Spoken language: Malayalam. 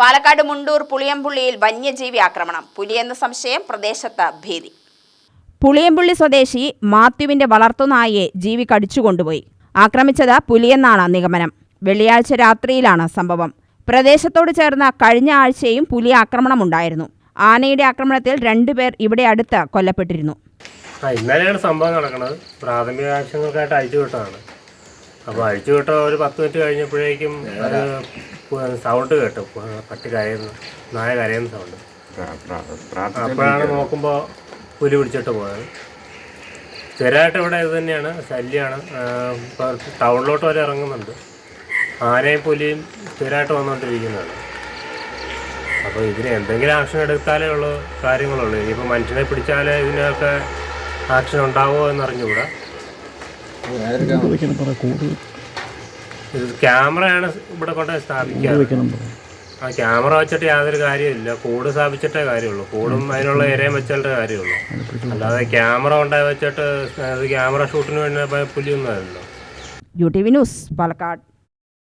പാലക്കാട് മുണ്ടൂർ പുളിയമ്പുള്ളിയിൽ വന്യജീവി ആക്രമണം. പുലിയെന്ന സംശയം പ്രദേശത്ത് ഭീതി. പുളിയമ്പുള്ളി സ്വദേശി മാത്യുവിന്റെ വളർത്തുനായയെ ജീവി കടിച്ചുകൊണ്ടുപോയി ആക്രമിച്ചത് പുലിയെന്നാണ് നിഗമനം. വെള്ളിയാഴ്ച രാത്രിയിലാണ് സംഭവം. പ്രദേശത്തോട് ചേർന്ന കഴിഞ്ഞ ആഴ്ചയും പുലി ആക്രമണമുണ്ടായിരുന്നു. ആനയുടെ ആക്രമണത്തിൽ രണ്ടുപേർ ഇവിടെ അടുത്ത് കൊല്ലപ്പെട്ടിരുന്നു. ആ ഇന്നലെയാണ് സംഭവം നടക്കുന്നത്. പ്രാഥമിക ആവശ്യങ്ങൾക്കായിട്ട് അഴിച്ചു വിട്ടതാണ് അപ്പോൾ അഴിച്ചു വിട്ട ഒരു പത്ത് മിനിറ്റ് കഴിഞ്ഞപ്പോഴേക്കും സൗണ്ട് കേട്ടു. പട്ടി കരയുന്ന നായ കരയുന്ന സൗണ്ട് അപ്പോഴാണ് നോക്കുമ്പോൾ പുലി പിടിച്ചിട്ട് പോയത്. സ്ഥിരമായിട്ട് ഇവിടെ ഇത് തന്നെയാണ് ശല്യമാണ് ടൗണിലോട്ട് വരെ ഇറങ്ങുന്നുണ്ട്. ആനയും പുലിയും സ്ഥിരമായിട്ട് വന്നുകൊണ്ടിരിക്കുന്നതാണ്. അപ്പോൾ ഇതിന് എന്തെങ്കിലും ആക്ഷൻ എടുത്താലേ ഉള്ളൂ കാര്യങ്ങളുള്ളൂ. ഇനിയിപ്പോൾ മനുഷ്യനെ പിടിച്ചാലേ ഇതിനൊക്കെ ആക്ഷൻ ഉണ്ടാവുമോ എന്നറിഞ്ഞുകൂടാ. ക്യാമറയാണ് ഇവിടെ കൊണ്ട് സ്ഥാപിക്കുക ആ ക്യാമറ വെച്ചിട്ട് യാതൊരു കാര്യമില്ല കൂട് സ്ഥാപിച്ചിട്ടേ കാര്യമുള്ളൂ. കൂടും അതിനുള്ള ഇരയും വെച്ചാലേ കാര്യമുള്ളൂ. അല്ലാതെ ക്യാമറ ഉണ്ടായി വെച്ചിട്ട് ക്യാമറ ഷൂട്ടിന് വേണ്ടി പുലിയൊന്നും ആയിരുന്നു U T V news Palakkad.